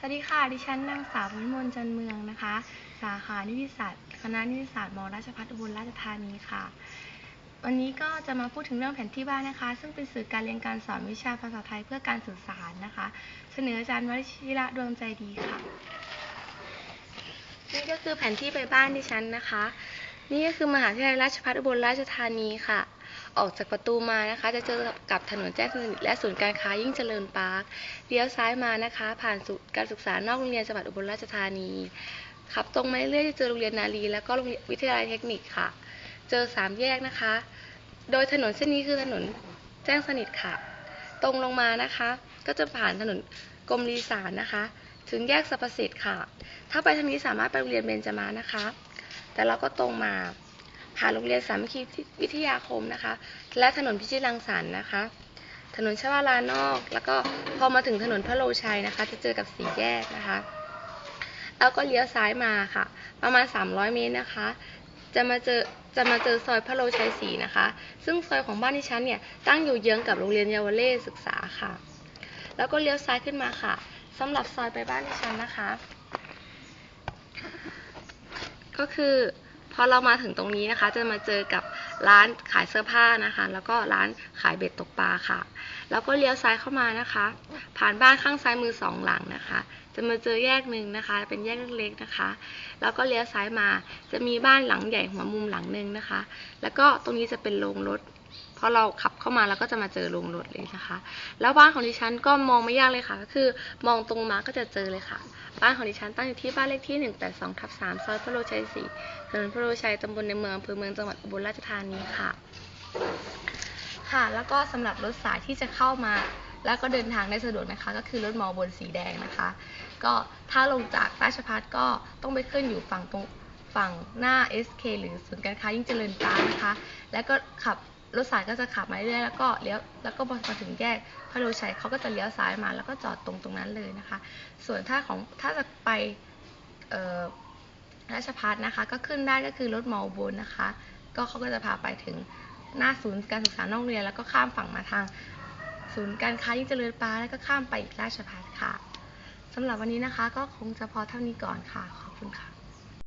สวัสดีค่ะ ดิฉันนางสาวพิมลจันเมืองนะคะ สาขานิติศาสตร์ คณะนิติศาสตร์มราชภัฏอุบลราชธานีค่ะ วันนี้ก็จะมาพูดถึงเรื่องแผนที่บ้านนะคะ ซึ่งเป็นสื่อการเรียนการสอนวิชาภาษาไทยเพื่อการสื่อสารนะคะ เสนออาจารย์วชิระดวงใจดีค่ะ นี่ก็คือแผนที่ไปบ้านดิฉันนะคะ นี่ก็คือมหาวิทยาลัยราชภัฏอุบลราชธานีค่ะ ออกจากประตูมานะคะ จะเจอกับถนนแจ้งสนิทและศูนย์การค้ายิ่งเจริญปาร์คเลี้ยวซ้ายมานะคะ ผ่านศูนย์การศึกษานอกโรงเรียนจังหวัดอุบลราชธานีขับตรงมาเรื่อยๆจะเจอโรงเรียนนารีแล้วก็โรงเรียนวิทยาลัยเทคนิคค่ะ เจอสามแยกนะคะ โดยถนนเส้นนี้คือถนนแจ้งสนิทค่ะ ตรงลงมานะคะ ก็จะผ่านถนนกรมรีสารนะคะ ถึงแยกสรรพสิทธิ์ค่ะ ถ้าไปทางนี้สามารถไปโรงเรียนเบญจมานะคะ แต่เราก็ตรงมา ผ่านโรงเรียนสามัคคีวิทยาคมนะคะ และถนนพิชิตรังสรรค์นะคะ ถนนชวาลานอก แล้วก็พอมาถึงถนนพระโลชัยนะคะ จะเจอกับสี่แยกนะคะ แล้วก็เลี้ยวซ้ายมาค่ะ ประมาณ 300 เมตรนะคะ จะมาเจอจะมาเจอซอยพระโลชัย4นะคะ ซึ่งซอยของบ้านดิฉันเนี่ยตั้งอยู่เยื้องกับโรงเรียนเยาวเลศศึกษาค่ะ แล้วก็เลี้ยวซ้ายขึ้นมาค่ะสำหรับซอยไปบ้านดิฉันนะคะ ก็คือ พอเรามาถึงตรงนี้นะคะ จะมาเจอกับร้านขายเสื้อผ้านะคะ แล้วก็ร้านขายเบ็ดตกปลาค่ะ แล้วก็เลี้ยวซ้ายเข้ามานะคะ ผ่านบ้านข้างซ้ายมือสองหลังนะคะ จะมาเจอแยกหนึ่งนะคะ เป็นแยกเล็กๆนะคะ แล้วก็เลี้ยวซ้ายมา จะมีบ้านหลังใหญ่หัวมุมหลังหนึ่งนะคะ แล้วก็ตรงนี้จะเป็นโรงรถพอเราขับเข้ามาแล้วก็จะมาเจอโรงรถเลยนะคะ แล้วบ้านของดิฉันก็มองไม่ยากเลยค่ะ ก็คือมองตรงมาก็จะเจอเลยค่ะ บ้านของดิฉันตั้งอยู่ที่บ้านเลขที่ 182 ทับ 3 ซอยพระโลชัย 4ถนนพระโลชัย ตำบลในเมืองอำเภอเมืองจังหวัดอุบลราชธานีค่ะ ค่ะ แล้วก็สำหรับรถสายที่จะเข้ามา แล้วก็เดินทางได้สะดวกนะคะ ก็คือรถมอบนสีแดงนะคะ ก็ถ้าลงจากราชพัฒก็ต้องไปขึ้นอยู่ฝั่งตรงฝั่งหน้า SK หรือศูนย์การค้ายิ่งเจริญปารนะคะ แล้วก็ขับ รถสายก็จะขับมาเรื่อยๆแล้วก็เลี้ยวแล้วก็พอมาถึงแยกพระโลชัยเขาก็จะเลี้ยวซ้ายมาแล้วก็จอดตรงตรงนั้นเลยนะคะ ส่วนถ้าของถ้าจะไปราชพัฒนะคะ ก็ขึ้นได้ก็คือรถมอบนนะคะ ก็เขาก็จะพาไปถึงหน้าศูนย์การศึกษานอกเรียนแล้วก็ข้ามฝั่งมาทางศูนย์การค้ายิ่งเจริญปาแล้วก็ข้ามไปอีกราชพัฒค่ะสำหรับวันนี้นะคะ ก็คงจะพอเท่านี้ก่อนค่ะ ขอบคุณค่ะ